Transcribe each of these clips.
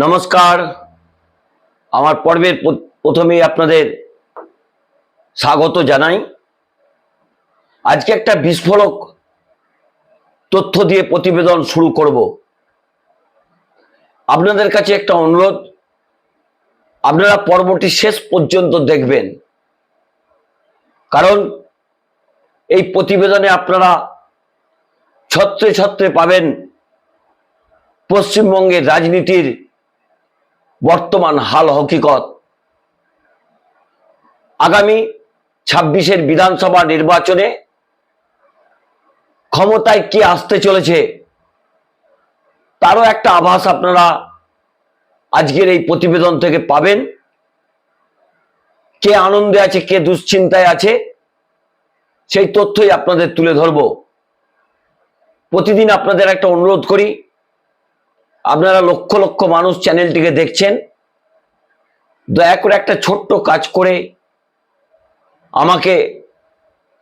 নমস্কার। আমার পর্বের প্রথমেই আপনাদের স্বাগত জানাই। আজকে একটা বিস্ফোরক তথ্য দিয়ে প্রতিবেদন শুরু করব। আপনাদের কাছে একটা অনুরোধ, আপনারা পর্বটি শেষ পর্যন্ত দেখবেন। কারণ এই প্রতিবেদনে আপনারা ছত্রে ছত্রে পাবেন পশ্চিমবঙ্গের রাজনীতির বর্তমান হাল হকিকত। আগামী ছাব্বিশের বিধানসভা নির্বাচনে ক্ষমতায় কি আসতে চলেছে, তারও একটা আভাস আপনারা আজকের এই প্রতিবেদন থেকে পাবেন। কে আনন্দে আছে, কে দুশ্চিন্তায় আছে, সেই তথ্যই আপনাদের তুলে ধরব। প্রতিদিন আপনাদের একটা অনুরোধ করি আপনারা লক্ষ লক্ষ মানুষ চ্যানেলটিকে দেখছেন। দয়া করে একটা ছোট্ট কাজ করে আমাকে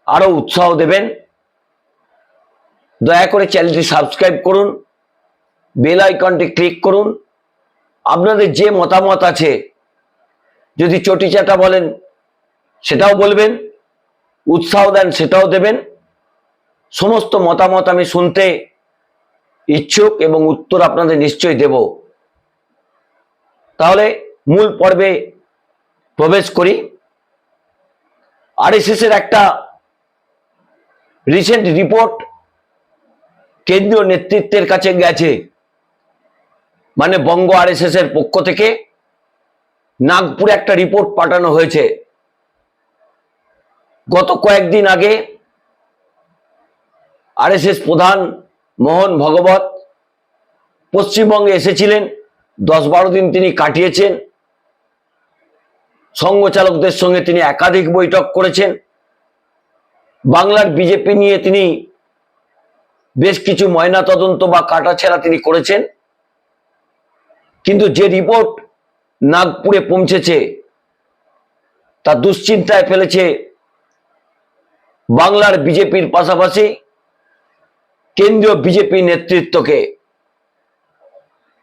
আরও উৎসাহ দেবেন। দয়া করে চ্যানেলটি সাবস্ক্রাইব করুন, বেল আইকনটি ক্লিক করুন। আপনাদের যে মতামত আছে, যদি চটি চাটা বলেন, সেটাও বলবেন, উৎসাহ দেন, সেটাও দেবেন। সমস্ত মতামত আমি শুনতে ইচ্ছুক এবং উত্তর আপনাদের নিশ্চয়ই দেব। তাহলে মূল পর্বে প্রবেশ করি। আরএসএস এর একটা রিসেন্ট রিপোর্ট কেন্দ্রীয় নেতৃত্বের কাছে গেছে। মানে বঙ্গ আরএসএস এর পক্ষ থেকে নাগপুরে একটা রিপোর্ট পাঠানো হয়েছে। গত কয়েকদিন আগে আরএসএস প্রধান মোহন ভগবত পশ্চিমবঙ্গে এসেছিলেন, দশ বারো দিন তিনি কাটিয়েছেন। সংঘ চালকদের সঙ্গে তিনি একাধিক বৈঠক করেছেন। বাংলার বিজেপি নিয়ে তিনি বেশ কিছু ময়না তদন্ত বা কাটাছেড়া তিনি করেছেন। কিন্তু যে রিপোর্ট নাগপুরে পৌঁছেছে, তা দুশ্চিন্তায় ফেলেছে বাংলার বিজেপির পাশাপাশি কেন্দ্রীয় বিজেপি নেতৃত্বকে।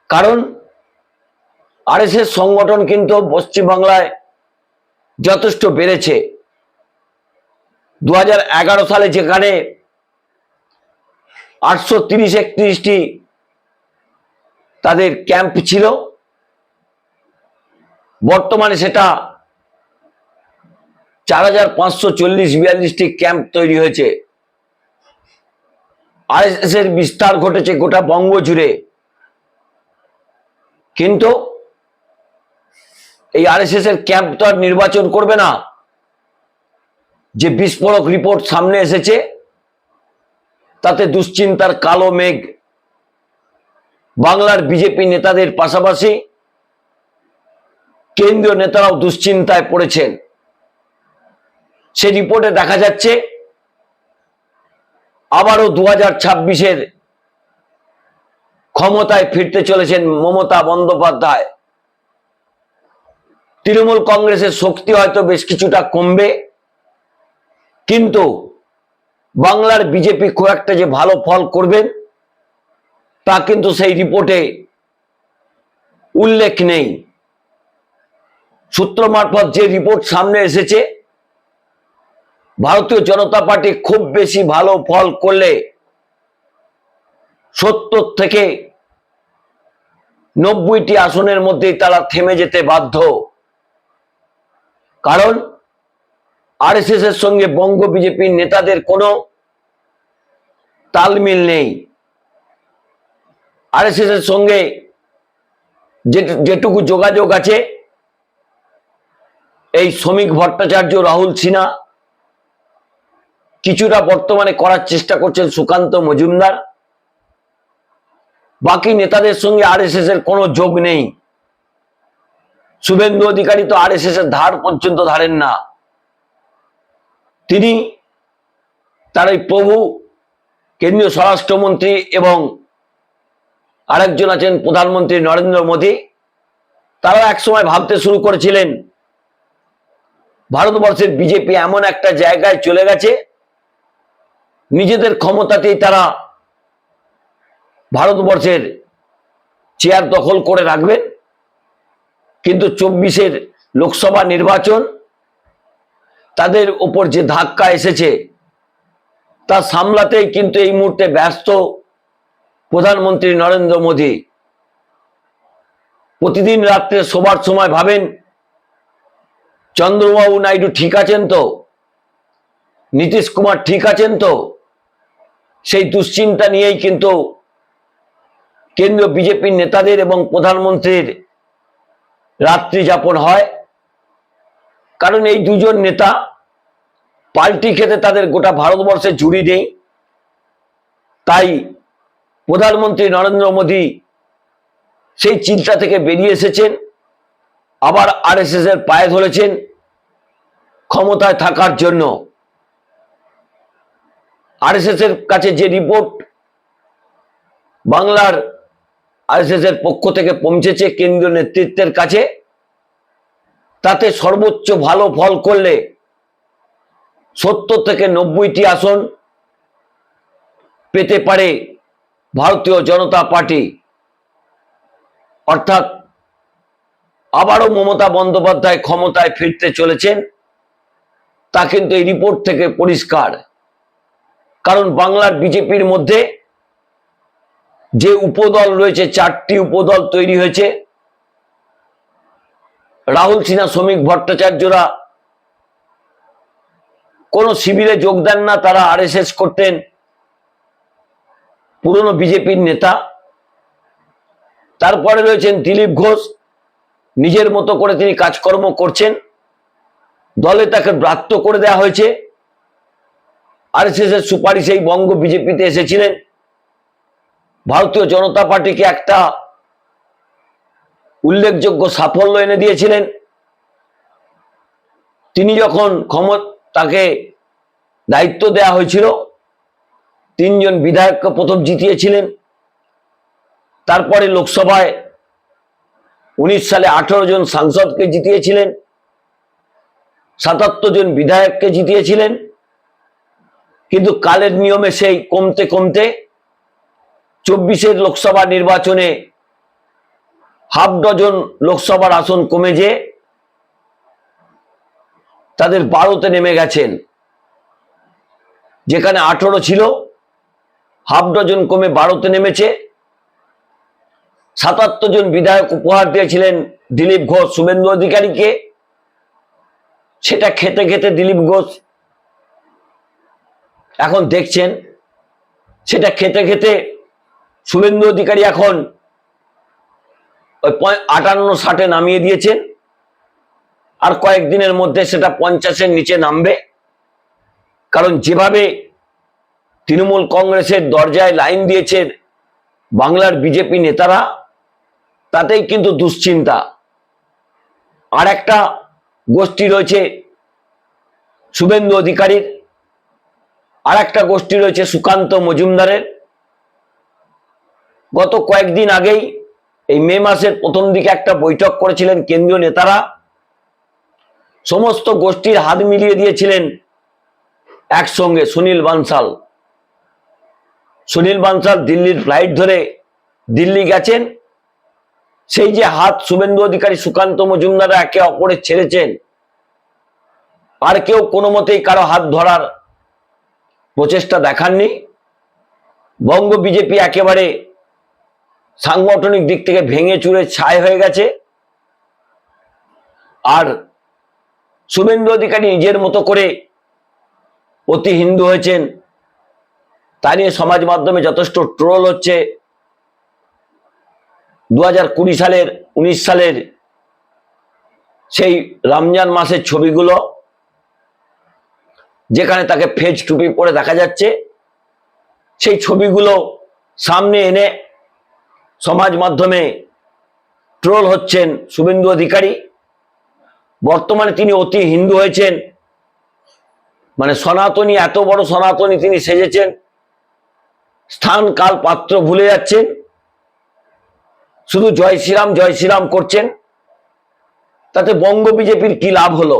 কারণ আরএসএস সংগঠন কিন্তু পশ্চিমবাংলায় যথেষ্ট বেড়েছে। দু হাজার এগারো সালে যেখানে আটশো তিরিশ একত্রিশটি তাদের ক্যাম্প ছিল, বর্তমানে সেটা চার হাজার পাঁচশো চল্লিশ বিয়াল্লিশটি ক্যাম্প তৈরি হয়েছে। আরএসএস এর বিস্তার ঘটেছে গোটা বঙ্গ জুড়ে কিন্তু এই আরএসএস এর ক্যাম্প তো আর নির্বাচন করবে না। যে বিস্ফোরক রিপোর্ট সামনে এসেছে, তাতে দুশ্চিন্তার কালো মেঘ। বাংলার বিজেপি নেতাদের পাশাপাশি কেন্দ্রীয় নেতারাও দুশ্চিন্তায় পড়েছেন। সে রিপোর্টে দেখা যাচ্ছে আবারও দু হাজার ছাব্বিশের ক্ষমতায় ফিরতে চলেছেন মমতা বন্দ্যোপাধ্যায়। তৃণমূল কংগ্রেসের শক্তি হয়তো বেশ কিছুটা কমবে, কিন্তু বাংলার বিজেপি খুব একটা যে ভালো ফল করবেন, তা কিন্তু সেই রিপোর্টে উল্লেখ নেই। সূত্র মারফত যে রিপোর্ট সামনে এসেছে ভারতীয় জনতা পার্টি খুব বেশি ভালো ফল করলে সত্তর থেকে নব্বইটি আসনের মধ্যেই তারা থেমে যেতে বাধ্য। কারণ আরএসএস এর সঙ্গে বঙ্গ বিজেপির নেতাদের কোনো তালমিল নেই। আরএসএস এর সঙ্গে যেটুকু যোগাযোগ আছে, এই শ্রমিক ভট্টাচার্য, রাহুল সিনহা কিছুটা বর্তমানে করার চেষ্টা করছেন সুকান্ত মজুমদার। বাকি নেতাদের সঙ্গে আরএসএস এর কোনো যোগ নেই। শুভেন্দু অধিকারী তো আরএসএস এর ধার পর্যন্ত ধারেন না। তিনি তার এই প্রভু, কেন্দ্রীয় স্বরাষ্ট্রমন্ত্রী এবং আরেকজন আছেন প্রধানমন্ত্রী নরেন্দ্র মোদী। তারা একসময় ভাবতে শুরু করেছিলেন, ভারতবর্ষের বিজেপি এমন একটা জায়গায় চলে গেছে নিজেদের ক্ষমতাতেই তারা ভারতবর্ষের চেয়ার দখল করে রাখবেন কিন্তু চব্বিশের লোকসভা নির্বাচন, তাদের ওপর যে ধাক্কা এসেছে, তা সামলাতেই কিন্তু এই মুহূর্তে ব্যস্ত প্রধানমন্ত্রী নরেন্দ্র মোদী। প্রতিদিন রাত্রে শোবার সময় ভাবেন, চন্দ্রবাবু নাইডু ঠিক আছেন তো? নীতিশ কুমার ঠিক আছেন তো? সেই দুশ্চিন্তা নিয়েই কিন্তু কেন্দ্রীয় বিজেপির নেতাদের এবং প্রধানমন্ত্রীর রাত্রি যাপন হয়। কারণ এই দুজন নেতা পাল্টি খেতে তাদের গোটা ভারতবর্ষে জুড়ি নেই। তাই প্রধানমন্ত্রী নরেন্দ্র মোদী সেই চিন্তা থেকে বেরিয়ে এসেছেন, আবার আরএসএস এর পায়ে ধরেছেন ক্ষমতায় থাকার জন্য। আরএসএস এর কাছে যে রিপোর্ট বাংলার আরএসএস এর পক্ষ থেকে পৌঁছেছে কেন্দ্রীয় নেতৃত্বের কাছে, তাতে সর্বোচ্চ ভালো ফল করলে সত্তর থেকে নব্বইটি আসন পেতে পারে ভারতীয় জনতা পার্টি। অর্থাৎ আবারও মমতা বন্দ্যোপাধ্যায় ক্ষমতায় ফিরতে চলেছেন, তা কিন্তু এই রিপোর্ট থেকে পরিষ্কার। কারণ বাংলার বিজেপির মধ্যে যে উপদল রয়েছে, চারটি উপদল তৈরি হয়েছে। রাহুল সিনহা, শ্রমিক ভট্টাচার্যরা কোনো শিবিরে যোগ দেন না, তারা আরএসএস করতেন পুরনো বিজেপির নেতা। তারপরে রয়েছেন দিলীপ ঘোষ, নিজের মতো করে তিনি কাজকর্ম করছেন। দলে তাকে ব্রাত্য করে দেয়া হয়েছে। আরএসএস এর সুপারিশ এই বঙ্গ বিজেপিতে এসেছিলেন। ভারতীয় জনতা পার্টিকে একটা উল্লেখযোগ্য সাফল্য এনে দিয়েছিলেন। তিনি যখন ক্ষমত তাকে দায়িত্ব দেয়া হয়েছিল, তিনজন বিধায়ককে প্রথম জিতিয়েছিলেন। তারপরে লোকসভায় উনিশ সালে আঠারো জন সাংসদকে জিতিয়েছিলেন, সাতাত্তর জন বিধায়ককে জিতিয়েছিলেন। কিন্তু কালের নিয়মে সেই কমতে কমতে চব্বিশের লোকসভা নির্বাচনে হাফ ডজন লোকসভার আসন কমে যে তাদের বারোতে নেমে গেছেন। যেখানে আঠারো ছিল, হাফ ডজন কমে বারোতে নেমেছে। সাতাত্তর জন বিধায়ক উপহার দিয়েছিলেন দিলীপ ঘোষ শুভেন্দু অধিকারীকে। সেটা খেতে খেতে দিলীপ ঘোষ এখন দেখছেন, সেটা খেতে খেতে শুভেন্দু অধিকারী এখন ওই আটান্ন ষাটে নামিয়ে দিয়েছেন আর কয়েকদিনের মধ্যে সেটা পঞ্চাশের নিচে নামবে। কারণ যেভাবে তৃণমূল কংগ্রেসের দরজায় লাইন দিয়েছে বাংলার বিজেপি নেতারা, তাতেই কিন্তু দুশ্চিন্তা। আর একটা গোষ্ঠী রয়েছে শুভেন্দু অধিকারীর আর একটা গোষ্ঠী রয়েছে সুকান্ত মজুমদারের। গত কয়েকদিন আগেই এই মে মাসের প্রথম দিকে একটা বৈঠক করেছিলেন কেন্দ্রীয় নেতারা। সমস্ত গোষ্ঠীর হাত মিলিয়ে দিয়েছিলেন একসঙ্গে সুনীল বানসাল। সুনীল বানসাল দিল্লির ফ্লাইট ধরে দিল্লি গেছেন। সেই যে হাত শুভেন্দু অধিকারী সুকান্ত মজুমদার একে অপরে ছেড়েছেন, আর কেউ কোনো মতেই কারও হাত ধরার প্রচেষ্টা দেখাননি। বঙ্গ বিজেপি একেবারে সাংগঠনিক দিক থেকে ভেঙে চুরে ছায় হয়ে গেছে। আর শুভেন্দু অধিকারী নিজের মতো করে অতি হিন্দু হয়েছেন, তা নিয়ে সমাজ মাধ্যমে যথেষ্ট ট্রোল হচ্ছে। দু কুড়ি সালের, উনিশ সালের সেই রমজান মাসের ছবিগুলো যেখানে তাকে ফেজ টুপি পরে দেখা যাচ্ছে, সেই ছবিগুলো সামনে এনে সমাজ মাধ্যমে ট্রোল হচ্ছেন শুভেন্দু অধিকারী। বর্তমানে তিনি অতি হিন্দু হয়েছেন। মানে সনাতনী, এত বড় সনাতনী তিনি সেজেছেন। স্থান, কাল, পাত্র ভুলে যাচ্ছেন। শুধু জয় শ্রীরাম জয় শ্রীরাম করছেন। তাতে বঙ্গ বিজেপির কি লাভ হলো?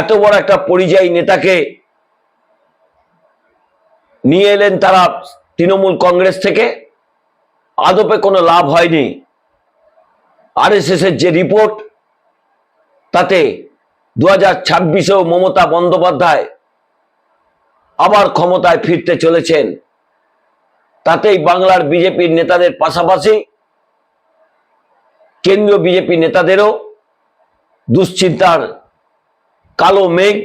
এত বড় একটা পরিযায়ী নেতাকে নিয়ে এলেন তারা তৃণমূল কংগ্রেস থেকে। আদপে কোনো লাভ হয়নি। আরএসএস এর যে রিপোর্ট, তাতে দু হাজার ছাব্বিশেও মমতা বন্দ্যোপাধ্যায় আবার ক্ষমতায় ফিরতে চলেছেন। তাতেই বাংলার বিজেপির নেতাদের পাশাপাশি কেন্দ্রীয় বিজেপি নেতাদেরও দুশ্চিন্তার কালো মেঘ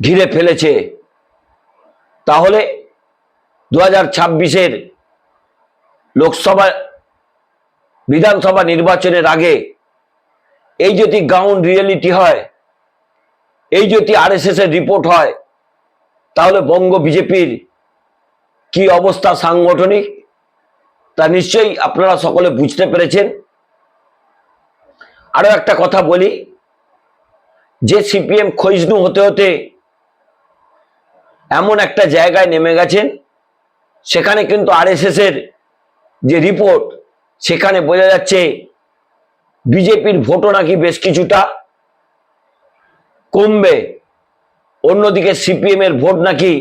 ঘিরে ফেলেছে। তাহলে দু হাজার ছাব্বিশের লোকসভা, বিধানসভা নির্বাচনের আগে এই যদি গ্রাউন্ড রিয়েলিটি হয়, এই যদি আরএসএস এর রিপোর্ট হয়, তাহলে বঙ্গ বিজেপির কি অবস্থা সাংগঠনিক? তা নিশ্চয়ই আপনারা সকলে বুঝতে পেরেছেন। আরও একটা কথা বলি যে সিপিএম খৈজনু হতে হতে এমন একটা জায়গায় নেমে গেছেন, সেখানে কিন্তু আরএসএস এর যে রিপোর্ট, সেখানে বোঝা যাচ্ছে বিজেপির ভোটও নাকি বেশ কিছুটা কমবে। অন্যদিকে সিপিএম এর ভোট নাকি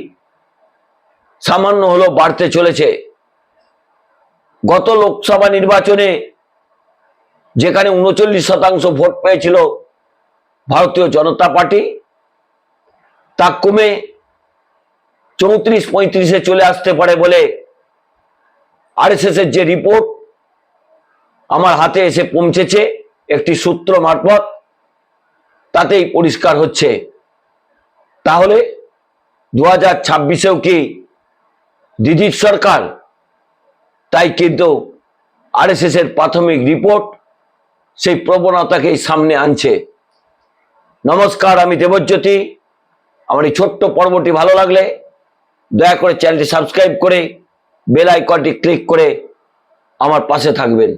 সামান্য হলেও বাড়তে চলেছে। গত লোকসভা নির্বাচনে যেখানে উনচল্লিশ শতাংশ ভোট পেয়েছিল ভারতীয় জনতা পার্টি, তা কমে চৌত্রিশ পঁয়ত্রিশে চলে আসতে পারে বলে আরএসএস এর যে রিপোর্ট, আমার হাতে এসে পৌঁছেছে একটি সূত্র মারফত, তাতেই পরিষ্কার হচ্ছে। তাহলে দু হাজার ছাব্বিশেও কি দিদির সরকার, তাই কিন্তু আরএসএস এর প্রাথমিক রিপোর্ট সেই প্রবণতাকেই সামনে আনছে। নমস্কার, আমি দেবজ্যোতি। আমার এই ছোট্ট পর্বটি ভালো লাগলে দয়া করে চ্যানেলটি সাবস্ক্রাইব করে বেল আইকনটি ক্লিক করে আমার পাশে থাকবেন।